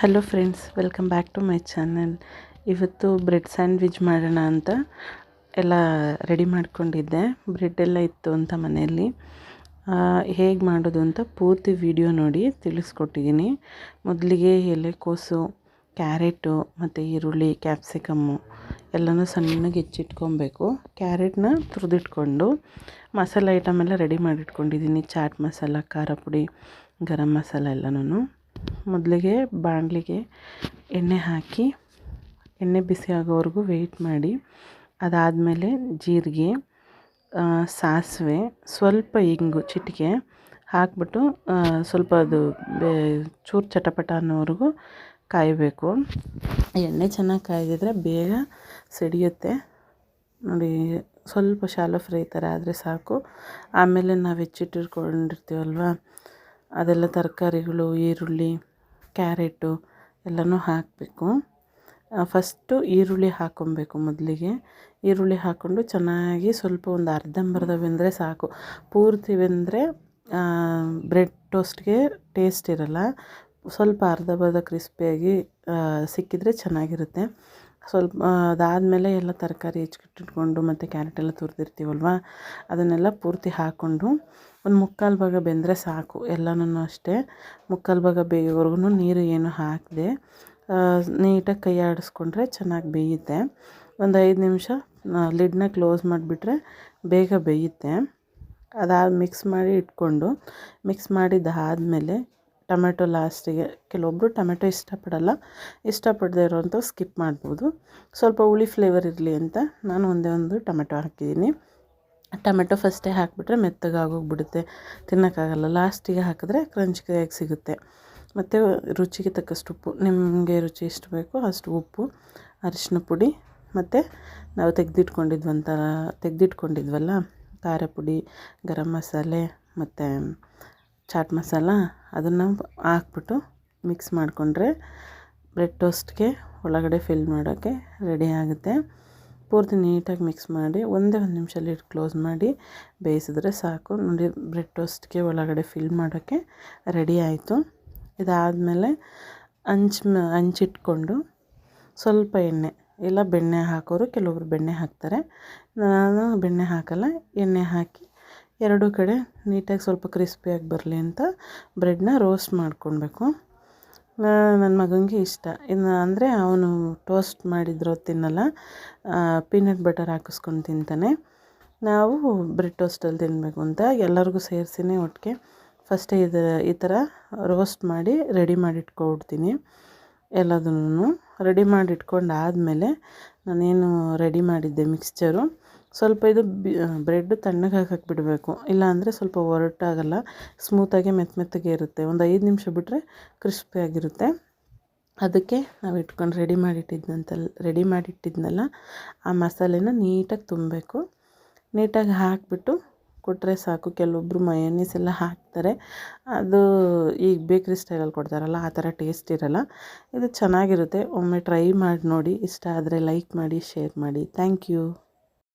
Hello friends welcome back to my channel ಇವತ್ತು bread sandwich ಮಾಡೋಣ ಅಂತ ಎಲ್ಲ ರೆಡಿ ಮಾಡ್ಕೊಂಡಿದ್ದೆ. ಬ್ರೆಡ್ ಎಲ್ಲ ಇತ್ತು ಅಂತ ಮನೆಯಲ್ಲಿ. ಹೇಗೆ ಮಾಡೋದು ಅಂತ ಪೂರ್ತಿ ವಿಡಿಯೋ ನೋಡಿ ತಿಳಿಸ್ಕೊಟ್ಟಿದ್ದೀನಿ. ಮೊದಲಿಗೆ ಎಲೆಕೋಸು ಕ್ಯಾರೆಟು, ಮತ್ತು ಈರುಳ್ಳಿ ಕ್ಯಾಪ್ಸಿಕಮ್ಮು ಎಲ್ಲನೂ ಸಣ್ಣಗೆ ಹೆಚ್ಚಿಟ್ಕೊಬೇಕು. ಕ್ಯಾರೆಟ್ನ ತುರಿದಿಟ್ಕೊಂಡು ಮಸಾಲೆ ಐಟಮ್ ಎಲ್ಲ ರೆಡಿ ಮಾಡಿಟ್ಕೊಂಡಿದ್ದೀನಿ. ಚಾಟ್ ಮಸಾಲ ಖಾರ ಪುಡಿ, ಗರಂ ಮಸಾಲ ಎಲ್ಲನೂ ಮೊದಲಿಗೆ ಬಾಣಲಿಗೆ ಎಣ್ಣೆ ಹಾಕಿ, ಎಣ್ಣೆ ಬಿಸಿ ಆಗೋವರೆಗೂ ವೆಯ್ಟ್ ಮಾಡಿ. ಅದಾದಮೇಲೆ ಜೀರಿಗೆ ಸಾಸಿವೆ, ಸ್ವಲ್ಪ ಇಂಗು, ಚಿಟಿಕೆ ಹಾಕ್ಬಿಟ್ಟು ಸ್ವಲ್ಪ ಅದು ಬೇ, ಚೂರು ಚಟಪಟ ಅನ್ನೋವರೆಗೂ ಕಾಯಬೇಕು. ಎಣ್ಣೆ ಚೆನ್ನಾಗಿ ಕಾಯ್ದಿದ್ರೆ ಬೇಗ ಸಿಡಿಯುತ್ತೆ. ನೋಡಿ, ಸ್ವಲ್ಪ ಶಾಲೋ ಫ್ರೈ ಥರ ಆದರೆ ಸಾಕು. ಆಮೇಲೆ ನಾವು ಹೆಚ್ಚಿಟ್ಟಿಟ್ಕೊಂಡಿರ್ತೀವಲ್ವ ಅದೆಲ್ಲ ತರಕಾರಿಗಳು, ಈರುಳ್ಳಿ, ಕ್ಯಾರೆಟು ಎಲ್ಲನೂ ಹಾಕಬೇಕು. ಫಸ್ಟು ಈರುಳ್ಳಿ ಹಾಕ್ಕೊಬೇಕು ಮೊದಲಿಗೆ. ಈರುಳ್ಳಿ ಹಾಕ್ಕೊಂಡು ಚೆನ್ನಾಗಿ ಸ್ವಲ್ಪ ಒಂದು ಅರ್ಧಂಬರ್ಧ ಬೆಂದರೆ ಸಾಕು. ಪೂರ್ತಿ ಬೆಂದರೆ ಬ್ರೆಡ್ ಟೋಸ್ಟ್ಗೆ ಟೇಸ್ಟ್ ಇರಲ್ಲ. ಸ್ವಲ್ಪ ಅರ್ಧಂಬರ್ಧ ಕ್ರಿಸ್ಪಿಯಾಗಿ ಸಿಕ್ಕಿದರೆ ಚೆನ್ನಾಗಿರುತ್ತೆ. ಸ್ವಲ್ಪ ಅದಾದಮೇಲೆ ಎಲ್ಲ ತರಕಾರಿ ಹೆಚ್ಚಿಟ್ಕೊಂಡು ಮತ್ತು ಕ್ಯಾರೆಟ್ ಎಲ್ಲ ತುರಿದಿರ್ತೀವಲ್ವ, ಅದನ್ನೆಲ್ಲ ಪೂರ್ತಿ ಹಾಕ್ಕೊಂಡು ಒಂದು ಮುಕ್ಕಾಲು ಭಾಗ ಬೆಂದರೆ ಸಾಕು ಎಲ್ಲನೂ ಅಷ್ಟೇ. ಮುಕ್ಕಾಲು ಭಾಗ ಬೇಯೋವರೆಗೂ ನೀರು ಏನು ಹಾಕದೆ ನೀಟಾಗಿ ಕೈ ಆಡಿಸ್ಕೊಂಡ್ರೆ ಚೆನ್ನಾಗಿ ಬೇಯುತ್ತೆ. ಒಂದು ಐದು ನಿಮಿಷ ಲಿಡ್ನ ಕ್ಲೋಸ್ ಮಾಡಿಬಿಟ್ರೆ ಬೇಗ ಬೇಯುತ್ತೆ. ಅದಾದ ಮಿಕ್ಸ್ ಮಾಡಿ ಇಟ್ಕೊಂಡು, ಮಿಕ್ಸ್ ಮಾಡಿದ್ದಾದಮೇಲೆ ಟೊಮೆಟೊ ಲಾಸ್ಟಿಗೆ ಕೆಲವೊಬ್ಬರು ಟೊಮೆಟೊ ಇಷ್ಟಪಡಲ್ಲ. ಇಷ್ಟಪಡದೇ ಇರೋವಂಥ ಸ್ಕಿಪ್ ಮಾಡ್ಬೋದು. ಸ್ವಲ್ಪ ಹುಳಿ ಫ್ಲೇವರ್ ಇರಲಿ ಅಂತ ನಾನು ಒಂದೇ ಒಂದು ಟೊಮೆಟೊ ಹಾಕಿದ್ದೀನಿ. ಟೊಮೆಟೊ ಫಸ್ಟೇ ಹಾಕಿಬಿಟ್ರೆ ಮೆತ್ತಗಾಗೋಗ್ಬಿಡುತ್ತೆ. ತಿನ್ನೋಕ್ಕಾಗಲ್ಲ. ಲಾಸ್ಟಿಗೆ ಹಾಕಿದ್ರೆ ಕ್ರಂಚ್ ಕ್ರಿಯಾಗಿ ಸಿಗುತ್ತೆ. ಮತ್ತು ರುಚಿಗೆ ತಕ್ಕಷ್ಟು ಉಪ್ಪು. ನಿಮಗೆ ರುಚಿ ಎಷ್ಟು ಬೇಕೋ ಅಷ್ಟು ಉಪ್ಪು, ಅರಿಶಿನ ಪುಡಿ, ಮತ್ತು ನಾವು ತೆಗೆದಿಟ್ಕೊಂಡಿದ್ವಂತ ತೆಗೆದಿಟ್ಕೊಂಡಿದ್ವಲ್ಲ, ಖಾರ ಪುಡಿ, ಗರಂ ಮಸಾಲೆ, ಮತ್ತು ಚಾಟ್ ಮಸಾಲ ಅದನ್ನು ಹಾಕ್ಬಿಟ್ಟು ಮಿಕ್ಸ್ ಮಾಡಿಕೊಂಡ್ರೆ ಬ್ರೆಡ್ ಟೋಸ್ಟ್ಗೆ ಒಳಗಡೆ ಫಿಲ್ ಮಾಡೋಕ್ಕೆ ರೆಡಿ ಆಗುತ್ತೆ. ಪೂರ್ತಿ ನೀಟಾಗಿ ಮಿಕ್ಸ್ ಮಾಡಿ ಒಂದೇ ಒಂದು ನಿಮಿಷ ಲಿಡ್ ಕ್ಲೋಸ್ ಮಾಡಿ ಬೇಯಿಸಿದ್ರೆ ಸಾಕು. ನೋಡಿ, ಬ್ರೆಡ್ ಟೋಸ್ಟ್ಗೆ ಒಳಗಡೆ ಫಿಲ್ ಮಾಡೋಕ್ಕೆ ರೆಡಿ ಆಯಿತು. ಇದಾದಮೇಲೆ ಹಂಚ್ ಹಂಚಿಟ್ಕೊಂಡು ಸ್ವಲ್ಪ ಎಣ್ಣೆ, ಇಲ್ಲ ಬೆಣ್ಣೆ ಹಾಕೋರು ಕೆಲವೊಬ್ರು ಬೆಣ್ಣೆ ಹಾಕ್ತಾರೆ. ನಾನು ಬೆಣ್ಣೆ ಹಾಕಲ್ಲ, ಎಣ್ಣೆ ಹಾಕಿ ಎರಡೂ ಕಡೆ ನೀಟಾಗಿ ಸ್ವಲ್ಪ ಕ್ರಿಸ್ಪಿಯಾಗಿ ಬರಲಿ ಅಂತ ಬ್ರೆಡ್ನ ರೋಸ್ಟ್ ಮಾಡ್ಕೊಳ್ಬೇಕು. ನನ್ನ ಮಗನಿಗೆ ಇಷ್ಟ. ಇನ್ನು ಅಂದರೆ ಅವನು ಟೋಸ್ಟ್ ಮಾಡಿದ್ರು ತಿನ್ನಲ್ಲ ಪೀನಟ್ ಬಟರ್ ಹಾಕಿಸ್ಕೊಂಡು ತಿಂತಾನೆ. ನಾವು ಬ್ರೆಡ್ ಟೋಸ್ಟಲ್ಲಿ ತಿನ್ನಬೇಕು ಅಂತ ಎಲ್ಲರಿಗೂ ಸೇರಿಸಿನೇ ಒಟ್ಟಿಗೆ. ಫಸ್ಟೇ ಇದರ ಈ ಥರ ರೋಸ್ಟ್ ಮಾಡಿ ರೆಡಿ ಮಾಡಿ ಇಟ್ಕೊಬಿಡ್ತೀನಿ ಎಲ್ಲದನ್ನು. ರೆಡಿ ಮಾಡಿ ಇಟ್ಕೊಂಡಾದಮೇಲೆ ನಾನೇನು ರೆಡಿ ಮಾಡಿದ್ದೆ ಮಿಕ್ಸ್ಚರು ಸ್ವಲ್ಪ ಇದು ಬ್ರೆಡ್ ತಣ್ಣಗೆ ಹಾಕಕ್ಕೆ ಬಿಡಬೇಕು ಇಲ್ಲಾಂದರೆ ಸ್ವಲ್ಪ ಒರಟಾಗಲ್ಲ ಸ್ಮೂತಾಗಿ ಮೆತ್ತ ಮೆತ್ತಗೆ ಇರುತ್ತೆ. ಒಂದು ಐದು ನಿಮಿಷ ಬಿಟ್ಟರೆ ಕ್ರಿಸ್ಪಿಯಾಗಿರುತ್ತೆ ಅದಕ್ಕೆ ನಾವು ಇಟ್ಕೊಂಡು ರೆಡಿ ಮಾಡಿಟ್ಟಿದ್ದಂತಲ್ಲ ರೆಡಿ ಮಾಡಿಟ್ಟಿದ್ನಲ್ಲ, ಆ ಮಸಾಲೆನ ನೀಟಾಗಿ ತುಂಬಬೇಕು. ನೀಟಾಗಿ ಹಾಕಿಬಿಟ್ಟು ಕೊಟ್ಟರೆ ಸಾಕು. ಕೆಲವೊಬ್ಬರು ಮಯೋನೀಸ್ ಎಲ್ಲ ಹಾಕ್ತಾರೆ. ಅದು ಈಗ ಬೇಕ್ರಿ ಸ್ಟೈಲಲ್ಲಿ ಕೊಡ್ತಾರಲ್ಲ, ಆ ಥರ ಟೇಸ್ಟ್ ಇರಲ್ಲ. ಇದು ಚೆನ್ನಾಗಿರುತ್ತೆ. ಒಮ್ಮೆ ಟ್ರೈ ಮಾಡಿ ನೋಡಿ. ಇಷ್ಟ ಆದರೆ ಲೈಕ್ ಮಾಡಿ ಶೇರ್ ಮಾಡಿ. Thank you